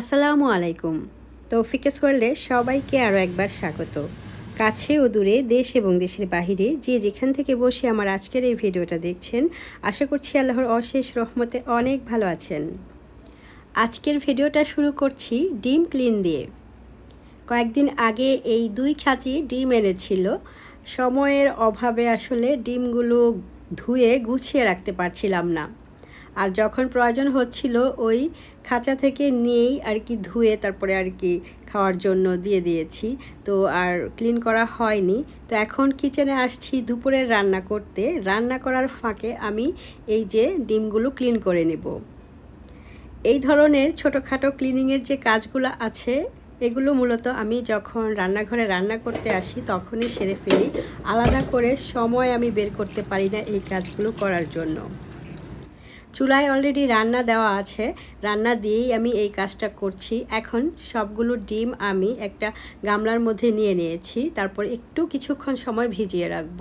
আসসালামু আলাইকুম। তৌফিকেস ওয়ার্ল্ডে সবাইকে আরও একবার স্বাগত। কাছে ও দূরে দেশ এবং দেশের বাহিরে যে যেখান থেকে বসে আমার আজকের এই ভিডিওটা দেখছেন, আশা করছি আল্লাহর অশেষ রহমতে অনেক ভালো আছেন। আজকের ভিডিওটা শুরু করছি ডিম ক্লিন দিয়ে। কয়েকদিন আগে এই দুই খাঁচি ডিম এনেছিল। সময়ের অভাবে আসলে ডিমগুলো ধুয়ে গুছিয়ে রাখতে পারছিলাম না। আর যখন প্রয়োজন হচ্ছিল, ওই খাঁচা থেকে নিয়েই আর কি ধুয়ে তারপরে আর কি খাওয়ার জন্য দিয়ে দিয়েছি। তো আর ক্লিন করা হয়নি। তো এখন কিচেনে আসছি দুপুরের রান্না করতে। রান্না করার ফাঁকে আমি এই যে ডিমগুলো ক্লিন করে নেব। এই ধরনের ছোটোখাটো ক্লিনিংয়ের যে কাজগুলো আছে, এগুলো মূলত আমি যখন রান্নাঘরে রান্না করতে আসি, তখনই সেরে ফেলি। আলাদা করে সময় আমি বের করতে পারি না এই কাজগুলো করার জন্য। চুলায় অলরেডি রান্না দেওয়া আছে। রান্না দিয়েই আমি এই কাজটা করছি। এখন সবগুলো ডিম আমি একটা গামলার মধ্যে নিয়ে নিয়েছি। তারপর একটু কিছুক্ষণ সময় ভিজিয়ে রাখব।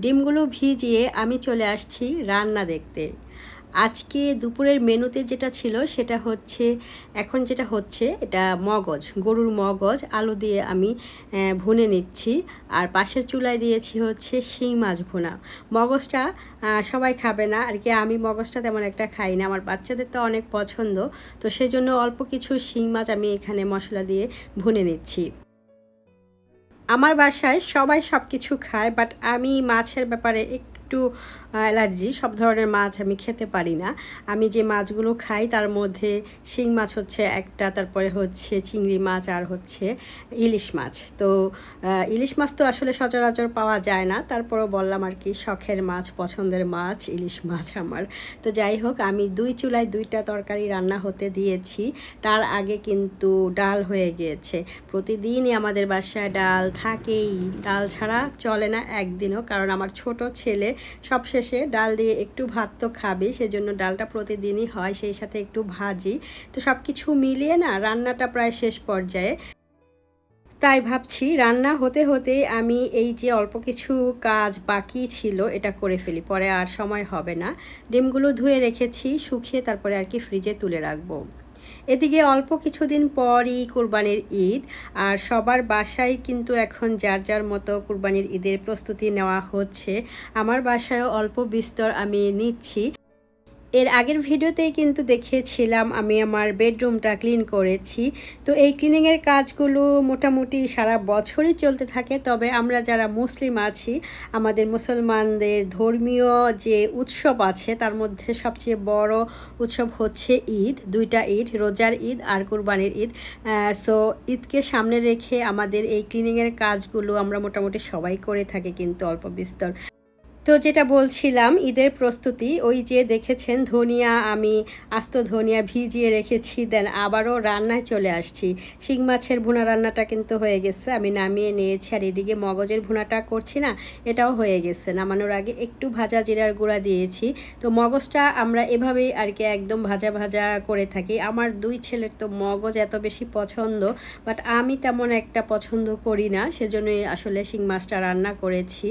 ডিমগুলো ভিজিয়ে আমি চলে আসছি রান্না দেখতে। আজকে দুপুরের মেনুতে যেটা ছিল সেটা হচ্ছে, এখন যেটা হচ্ছে এটা মগজ, গরুর মগজ, আলু দিয়ে আমি ভুনে নিচ্ছি। আর পাশের চুলায় দিয়েছি হচ্ছে শিং মাছ ভুনা। মগজটা সবাই খাবে না, আর কি আমি মগজটা তেমন একটা খাই না। আমার বাচ্চাদের তো অনেক পছন্দ, তো সেই জন্য অল্প কিছু শিং মাছ আমি এখানে মশলা দিয়ে ভুনে নিচ্ছি। আমার বাসায় সবাই সব কিছু খায়, বাট আমি মাছের ব্যাপারে একটু অ্যালার্জি, সব ধরনের মাছ আমি খেতে পারি না। আমি যে মাছগুলো খাই, তার মধ্যে শিং মাছ হচ্ছে একটা, তারপরে হচ্ছে চিংড়ি মাছ আর হচ্ছে ইলিশ মাছ। তো ইলিশ মাছ তো আসলে সচরাচর পাওয়া যায় না। তারপরও বললাম আর কি, শখের মাছ, পছন্দের মাছ, ইলিশ মাছ আমার। তো যাই হোক, আমি দুই চুলায় দুইটা তরকারি রান্না হতে দিয়েছি। তার আগে কিন্তু ডাল হয়ে গিয়েছে। প্রতিদিনই আমাদের বাসায় ডাল থাকেই। ডাল ছাড়া চলে না একদিনও, কারণ আমার ছোট ছেলে সবশেষ শেষে ডাল দিয়ে একটু ভাত তো খাবে, সেজন্য ডালটা প্রতিদিনই হয়, সেই সাথে একটু ভাজি। তো সব কিছু মিলিয়ে না রান্নাটা প্রায় শেষ পর্যায়ে। তাই ভাবছি রান্না হতে হতে আমি এই যে অল্প কিছু কাজ বাকি ছিল এটা করে ফেলি, পরে আর সময় হবে না। ডিমগুলো ধুয়ে রেখেছি, শুকিয়ে তারপরে আর কি ফ্রিজে তুলে রাখব। এদিকে অল্প কিছুদিন পরই কুরবানির ঈদ, আর সবার বাসায় কিন্তু এখন যার যার মতো কুরবানির ঈদের প্রস্তুতি নেওয়া হচ্ছে। আমার বাসায়ও অল্প বিস্তর আমি নিচ্ছি। এর আগের ভিডিওতেই কিন্তু দেখিয়েছিলাম আমি আমার বেডরুমটা ক্লিন করেছি। তো এই ক্লিনিংয়ের কাজগুলো মোটামুটি সারা বছরই চলতে থাকে। তবে আমরা যারা মুসলিম আছি, আমাদের মুসলমানদের ধর্মীয় যে উৎসব আছে, তার মধ্যে সবচেয়ে বড় উৎসব হচ্ছে ঈদ। দুইটা ঈদ, রোজার ঈদ আর কুরবানির ঈদ। সো ঈদকে সামনে রেখে আমাদের এই ক্লিনিংয়ের কাজগুলো আমরা মোটামুটি সবাই করে থাকি কিন্তু অল্প বিস্তর। তো যেটা বলছিলাম, ঈদের প্রস্তুতি, ওই যে দেখেছেন ধনিয়া, আমি আস্ত ধনিয়া ভিজিয়ে রেখেছি, দেন আবারও রান্নায় চলে আসছি। শিং মাছের ভুনা রান্নাটা কিন্তু হয়ে গেছে, আমি নামিয়ে নিয়েছি, আর এদিকে মগজের ভুনাটা করছি না, এটাও হয়ে গেছে। নামানোর আগে একটু ভাজা জিরার গুঁড়া দিয়েছি। তো মগজটা আমরা এভাবেই আর কি একদম ভাজা ভাজা করে থাকি। আমার দুই ছেলের তো মগজ এত বেশি পছন্দ, বাট আমি তেমন একটা পছন্দ করি না, সেজন্যই আসলে শিং মাছটা রান্না করেছি।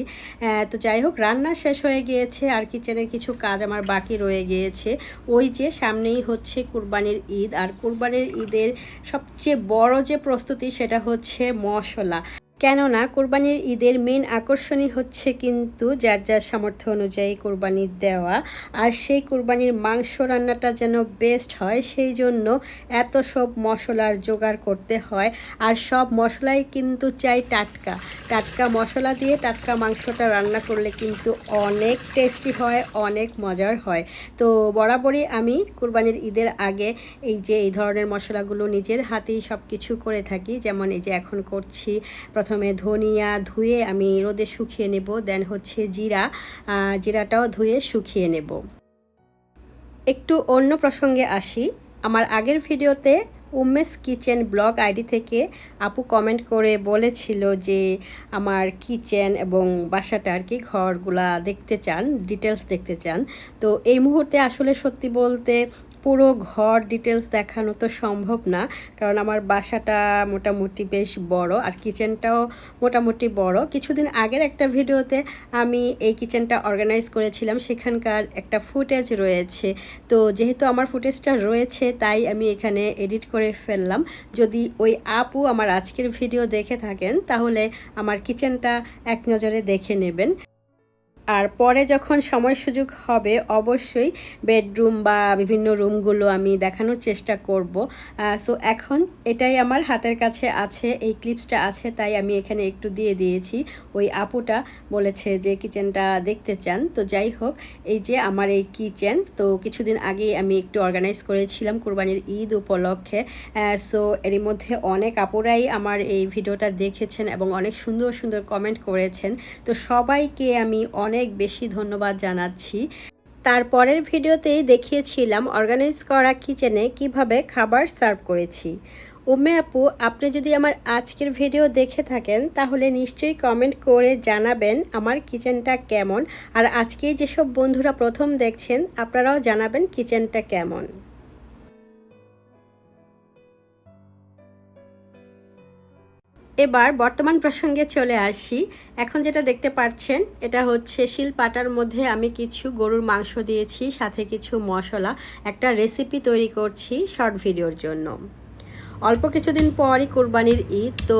তো যাই হোক, রান্না রান্না শেষ হয়ে গিয়েছে, আর কিচেনের কিছু কাজ আমার বাকি রয়ে গিয়েছে। ওই যে সামনেই হচ্ছে কুরবানির ঈদ, আর কুরবানির ঈদের সবচেয়ে বড় যে প্রস্তুতি সেটা হচ্ছে মশলা। কেননা কোরবানির ঈদের মেন আকর্ষণই হচ্ছে কিন্তু যার যার সামর্থ্য অনুযায়ী কোরবানির দেওয়া। আর সেই কোরবানির মাংস রান্নাটা যেন বেস্ট হয়, সেই জন্য এত সব মশলার জোগাড় করতে হয়। আর সব মশলাই কিন্তু চাই টাটকা। টাটকা মশলা দিয়ে টাটকা মাংসটা রান্না করলে কিন্তু অনেক টেস্টি হয়, অনেক মজার হয়। তো বরাবরই আমি কোরবানির ঈদের আগে এই যে এই ধরনের মশলাগুলো নিজের হাতেই সব কিছু করে থাকি। যেমন এই যে এখন করছি প্রথমে ধনিয়া ধুয়ে আমি রোদে শুকিয়ে নেব, দেন হচ্ছে জিরা। জিরাটাও ধুয়ে শুকিয়ে নেব। একটু অন্য প্রসঙ্গে আসি। আমার আগের ভিডিওতে উমেস কিচেন ব্লগ আইডি থেকে আপু কমেন্ট করে বলেছিল যে আমার কিচেন এবং বাসাটা আর কি, ঘরগুলা দেখতে চান ডিটেলস দেখতে চান। তো এই মুহূর্তে আসলে সত্যি বলতে পুরো ঘর ডিটেলস দেখানো তো সম্ভব না, কারণ আমার বাসাটা মোটামুটি বেশ বড় আর কিচেনটাও মোটামুটি বড়। কিছুদিন আগের একটা ভিডিওতে আমি এই কিচেনটা অর্গানাইজ করেছিলাম, সেখানকার একটা ফুটেজ রয়েছে। তো যেহেতু আমার ফুটেজটা রয়েছে, তাই আমি এখানে এডিট করে ফেললাম। যদি ওই আপু আমার আজকের ভিডিও দেখে থাকেন, তাহলে আমার কিচেনটা এক নজরে দেখে নেবেন। আর পরে যখন সময় সুযোগ হবে, অবশ্যই বেডরুম বা বিভিন্ন রুমগুলো আমি দেখানোর চেষ্টা করব। সো এখন এটাই আমার হাতের কাছে আছে, এই ক্লিপসটা আছে, তাই আমি এখানে একটু দিয়ে দিয়েছি। ওই আপুটা বলেছে যে কিচেনটা দেখতে চান, তো যাই হোক, এই যে আমার এই কিচেন, তো কিছুদিন আগেই আমি একটু অর্গানাইজ করেছিলাম কুরবানির ঈদ উপলক্ষে। সো এরই মধ্যে অনেক আপুরাই আমার এই ভিডিওটা দেখেছেন এবং অনেক সুন্দর সুন্দর কমেন্ট করেছেন। তো সবাইকে আমি অনেক অনেক বেশি ধন্যবাদ জানাচ্ছি। তারপরের ভিডিওতেই দেখিয়েছিলাম অর্গানাইজ করা কিচেনে কীভাবে খাবার সার্ভ করেছি। উমে আপু, আপনি যদি আমার আজকের ভিডিও দেখে থাকেন, তাহলে নিশ্চয়ই কমেন্ট করে জানাবেন আমার কিচেনটা কেমন। আর আজকে যেসব বন্ধুরা প্রথম দেখছেন, আপনারাও জানাবেন কিচেনটা কেমন। এবার বর্তমান প্রসঙ্গে চলে আসি। এখন যেটা দেখতে পাচ্ছেন, এটা হচ্ছে শিলপাটার মধ্যে আমি কিছু গরুর মাংস দিয়েছি, সাথে কিছু মশলা। একটা রেসিপি তৈরি করছি শর্ট ভিডিওর জন্য। অল্প কিছুদিন পরই কোরবানির ঈদ, তো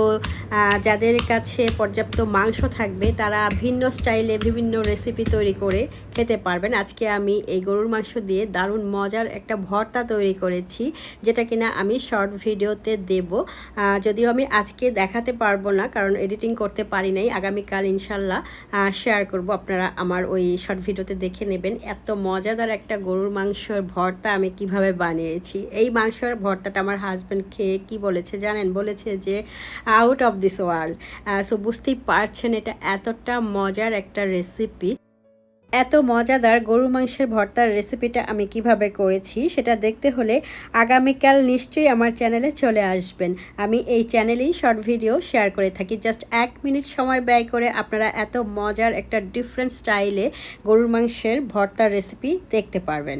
যাদের কাছে পর্যাপ্ত মাংস থাকবে, তারা ভিন্ন স্টাইলে বিভিন্ন রেসিপি তৈরি করে খেতে পারবেন। আজকে আমি এই গরুর মাংস দিয়ে দারুণ মজার একটা ভর্তা তৈরি করেছি, যেটা কিনা আমি শর্ট ভিডিওতে দেব। যদিও আমি আজকে দেখাতে পারব না, কারণ এডিটিং করতে পারি নাই। আগামীকাল ইনশাল্লাহ শেয়ার করব। আপনারা আমার ওই শর্ট ভিডিওতে দেখে নেবেন এত মজাদার একটা গরুর মাংসর ভর্তা আমি কীভাবে বানিয়েছি। এই মাংসর ভর্তাটা আমার হাজব্যান্ড খেয়ে কি বলেছে জানেন? বলেছে যে out of this world so বুঝতেই পারছেন এটা এতটা মজার একটা রেসিপি এত মজাদার গরু মাংসের ভর্তার রেসিপিটা আমি কীভাবে করেছি সেটা দেখতে হলে আগামীকাল নিশ্চয়ই আমার চ্যানেলে চলে আসবেন। আমি এই চ্যানেলেই শর্ট ভিডিও শেয়ার করে থাকি। জাস্ট এক মিনিট সময় ব্যয় করে আপনারা এত মজার একটা ডিফারেন্ট স্টাইলে গরুর মাংসের ভর্তার রেসিপি দেখতে পারবেন।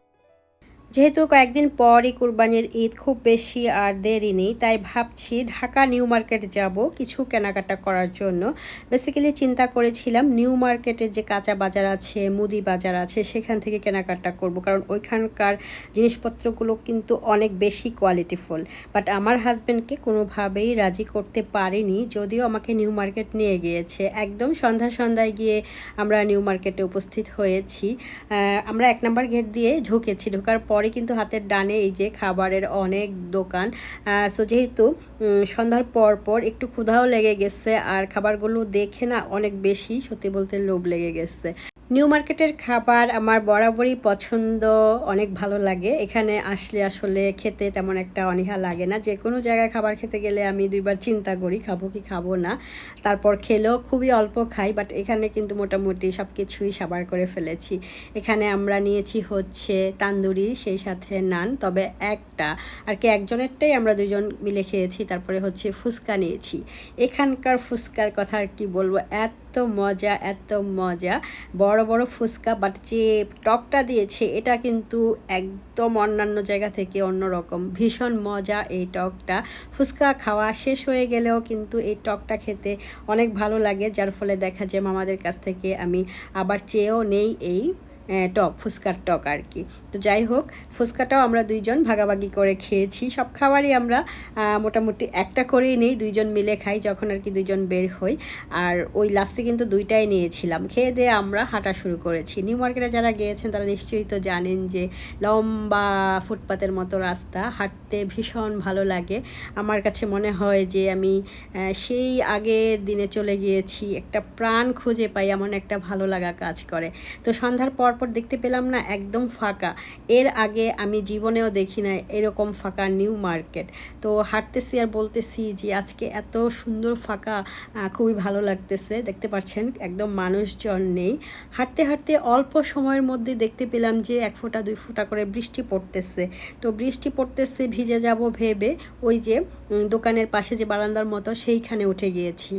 যেহেতু কয়েকদিন পরই কুরবানির ঈদ খুব বেশি আর দেরি নেই, তাই ভাবছি ঢাকা নিউ মার্কেট যাব কিছু কেনাকাটা করার জন্য। বেসিক্যালি চিন্তা করেছিলাম নিউ মার্কেটে যে কাঁচা বাজার আছে, মুদি বাজার আছে, সেখান থেকে কেনাকাটা করব। কারণ ওইখানকার জিনিসপত্রগুলো কিন্তু অনেক বেশি কোয়ালিটিফুল বাট আমার হাজব্যান্ডকে কোনোভাবেই রাজি করতে পারিনি, যদিও আমাকে নিউ মার্কেট নিয়ে গিয়েছে। একদম সন্ধ্যা সন্ধ্যায় গিয়ে আমরা নিউ মার্কেটে উপস্থিত হয়েছি। আমরা এক নম্বর গেট দিয়ে ঢুকেছি। ঢোকার পর পরে কিন্তু হাতের ডানে এই যে খাবারের অনেক দোকান। সো যেহেতু সন্ধ্যার পর পর একটু ক্ষুধাও লেগে গেছে আর খাবারগুলো দেখে না অনেক বেশি, সত্যি বলতে লোভ লেগে গেছে। নিউ মার্কেটের খাবার আমার বরাবরই পছন্দ, অনেক ভালো লাগে। এখানে আসলে আসলে খেতে তেমন একটা অনীহা লাগে না। যে কোনো জায়গায় খাবার খেতে গেলে আমি দুইবার চিন্তা করি, খাব কি খাব না। তারপর খেলেও খুবই অল্প খাই বাট এখানে কিন্তু মোটামুটি সব কিছুই সাবার করে ফেলেছি। এখানে আমরা নিয়েছি হচ্ছে তান্দুরি সেই সাথে নান, তবে একটা। আর কি একজনেরটাই আমরা দুজন মিলে খেয়েছি, তারপরে হচ্ছে ফুচকা নিয়েছি। এখানকার ফুচকার কথা আর কি বলব, এত এত মজা এত মজা। বড় বড় ফুচকা বাট যে টকটা দিয়েছে, এটা কিন্তু একদম অন্যান্য জায়গা থেকে অন্যরকম। ভীষণ মজা এই টকটা। ফুচকা খাওয়া শেষ হয়ে গেলেও কিন্তু এই টকটা খেতে অনেক ভালো লাগে, যার ফলে দেখা যায় মামাদের কাছ থেকে আমি আবার চেয়েও নেই এই টক, ফুচকার টক আর কি। তো যাই হোক, ফুচকাটাও আমরা দুইজন ভাগাভাগি করে খেয়েছি। সব খাবারই আমরা মোটামুটি একটা করেই নেই, দুইজন মিলে খাই যখন আর কি দুইজন বের হই। আর ওই লাস্টে কিন্তু দুইটাই নিয়েছিলাম। খেয়ে দিয়ে আমরা হাঁটা শুরু করেছি। নিউ মার্কেটে যারা গিয়েছেন, তারা নিশ্চয়ই তো জানেন যে লম্বা ফুটপাতের মতো রাস্তা, হাঁটতে ভীষণ ভালো লাগে। আমার কাছে মনে হয় যে আমি সেই আগের দিনে চলে গিয়েছি। একটা প্রাণ খুঁজে পাই, এমন একটা ভালো লাগা কাজ করে। তো সন্ধ্যার পর পর দেখতে পেলাম না একদম ফাঁকা। এর আগে আমি জীবনেও দেখি না এরকম ফাঁকা নিউ মার্কেট। তো হাঁটতেছি আর বলতেছি যে, আজকে এত সুন্দর ফাঁকা খুবই ভালো লাগতেছে। দেখতে পাচ্ছেন, একদম মানুষজন নেই। হাঁটতে হাঁটতে অল্প সময়ের মধ্যে দেখতে পেলাম যে, এক ফোঁটা, দুই ফোঁটা করে বৃষ্টি পড়তেছে। তো বৃষ্টি পড়তেছে, ভিজে যাব ভেবে ওই যে দোকানের পাশে যে বারান্দার মতো সেইখানে উঠে গিয়েছি।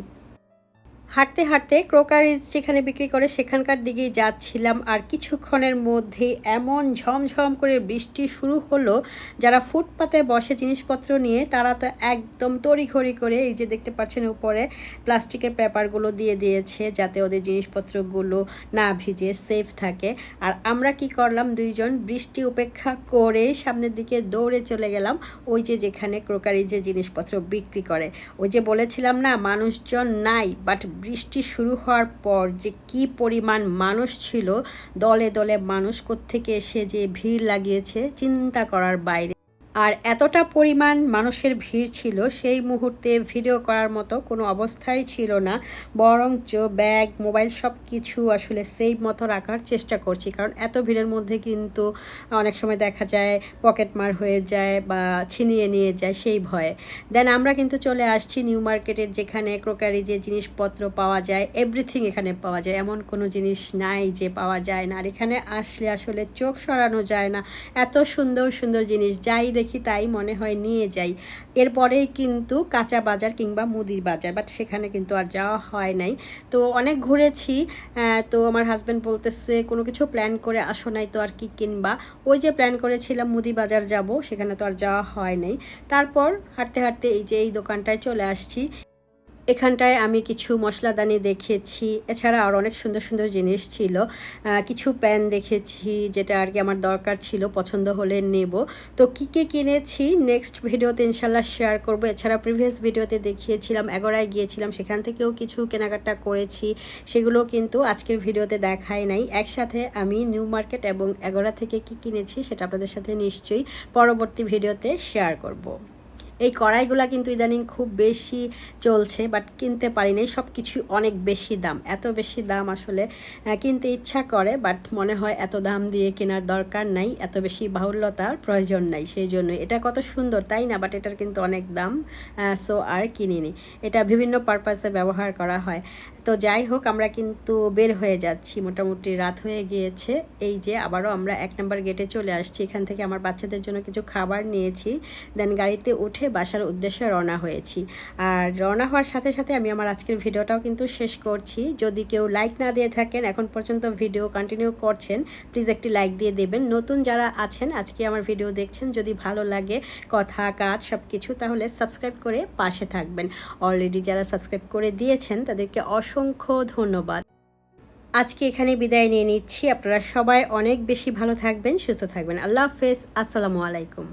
হাঁটতে হাঁটতে ক্রোকারিজ যেখানে বিক্রি করে সেখানকার দিকেই যাচ্ছিলাম আর কিছুক্ষণের মধ্যে এমন ঝমঝম করে বৃষ্টি শুরু হলো, যারা ফুটপাতে বসে জিনিসপত্র নিয়ে তারা তো একদম তড়িঘড়ি করে এই যে দেখতে পাচ্ছেন উপরে প্লাস্টিকের পেপারগুলো দিয়ে দিয়েছে যাতে ওদের জিনিসপত্রগুলো না ভিজে সেফ থাকে। আর আমরা কি করলাম দুইজন? বৃষ্টি উপেক্ষা করে সামনের দিকে দৌড়ে চলে গেলাম, ওই যে যেখানে ক্রোকারিজে জিনিসপত্র বিক্রি করে। ওই যে বলেছিলাম না, মানুষজন নাই বাট বৃষ্টি শুরু হওয়ার পর যে কি পরিমাণ মানুষ ছিল, দলে দলে মানুষ থেকে এসে যে ভিড় লাগিয়েছে, চিন্তা করার বাইরে। আর এতটা পরিমাণ মানুষের ভিড় ছিল, সেই মুহূর্তে ভিডিও করার মতো কোনো অবস্থাই ছিল না। বরঞ্চ ব্যাগ, মোবাইল সব কিছু আসলে সেভ মতো রাখার চেষ্টা করছি। কারণ এত ভিড়ের মধ্যে কিন্তু অনেক সময় দেখা যায়, পকেট মার হয়ে যায় বা ছিনিয়ে নিয়ে যায় সেই ভয়ে। দেন আমরা কিন্তু চলে আসছি নিউ মার্কেটের, যেখানে ক্রোকারি যে জিনিসপত্র পাওয়া যায় এভরিথিং এখানে পাওয়া যায়। এমন কোনো জিনিস নাই যে পাওয়া যায় না। আর এখানে আসলে আসলে চোখ সরানো যায় না। এত সুন্দর সুন্দর জিনিস, যাই দেখি তাই মনে হয় নিয়ে যাই। এরপরেই কিন্তু কাঁচা বাজার কিংবা মুদির বাজার বাট সেখানে কিন্তু আর যাওয়া হয় নাই। তো অনেক ঘুরেছি তো আমার হাজব্যান্ড বলতেছে, কোনো কিছু প্ল্যান করে আসো নাই তো আর কি কিনবা? ওই যে প্ল্যান করেছিলাম, মুদি বাজার যাব, সেখানে তো আর যাওয়া হয় নাই। তারপর হাঁটতে হাঁটতে এই যে এই দোকানটায় চলে আসছি। এখানটায় আমি কিছু মশলাদানি দেখেছি। এছাড়া আর অনেক সুন্দর সুন্দর জিনিস ছিল। কিছু প্যান দেখেছি যেটা আর কি আমার দরকার ছিল, পছন্দ হলে নেব। তো কী কী কিনেছি নেক্সট ভিডিওতে ইনশাল্লাহ শেয়ার করব। এছাড়া প্রিভিয়াস ভিডিওতে দেখিয়েছিলাম, এগোড়ায় গিয়েছিলাম, সেখান থেকেও কিছু কেনাকাটা করেছি। সেগুলো কিন্তু আজকের ভিডিওতে দেখাই নাই। একসাথে আমি নিউ মার্কেট এবং এগোড়া থেকে কি কিনেছি সেটা আপনাদের সাথে নিশ্চয়ই পরবর্তী ভিডিওতে শেয়ার করব। এই কড়াইগুলো কিন্তু ইদানিং খুব বেশি চলছে বাট কিনতে পারি নাই সব কিছু অনেক বেশি দাম। এত বেশি দাম আসলে কিনতে ইচ্ছা করে বাট মনে হয় এত দাম দিয়ে কেনার দরকার নাই, এত বেশি বাহুল্যতার প্রয়োজন নাই, সেই জন্য এটা কত সুন্দর, তাই না? বাট এটার কিন্তু অনেক দাম সো আর কিনিনি। এটা বিভিন্ন পারপাসে ব্যবহার করা হয়। তো যাই হোক, আমরা কিন্তু বের হয়ে যাচ্ছি। মোটামুটি রাত হয়ে গিয়েছে। এই যে আবারও আমরা এক নম্বর গেটে চলে আসছি। এখান থেকে আমার বাচ্চাদের জন্য কিছু খাবার নিয়েছি। দেন গাড়িতে উঠে বাসার উদ্দেশ্যে রওনা হয়েছি। আর রওনা হওয়ার সাথে সাথে আমি আমার আজকের ভিডিওটাও কিন্তু শেষ করছি। যদি কেউ লাইক না দিয়ে থাকেন, এখন পর্যন্ত ভিডিও কন্টিনিউ করছেন প্লিজ একটি লাইক দিয়ে দেবেন। নতুন যারা আছেন, আজকে আমার ভিডিও দেখছেন, যদি ভালো লাগে কথা, কাজ সব কিছু তাহলে সাবস্ক্রাইব করে পাশে থাকবেন। অলরেডি যারা সাবস্ক্রাইব করে দিয়েছেন, তাদেরকে অসংখ্য ধন্যবাদ। আজকে এখানে বিদায় নিয়ে নিচ্ছি। আপনারা সবাই অনেক বেশি ভালো থাকবেন, সুস্থ থাকবেন। আল্লাহ হাফেজ। আসসালামু আলাইকুম।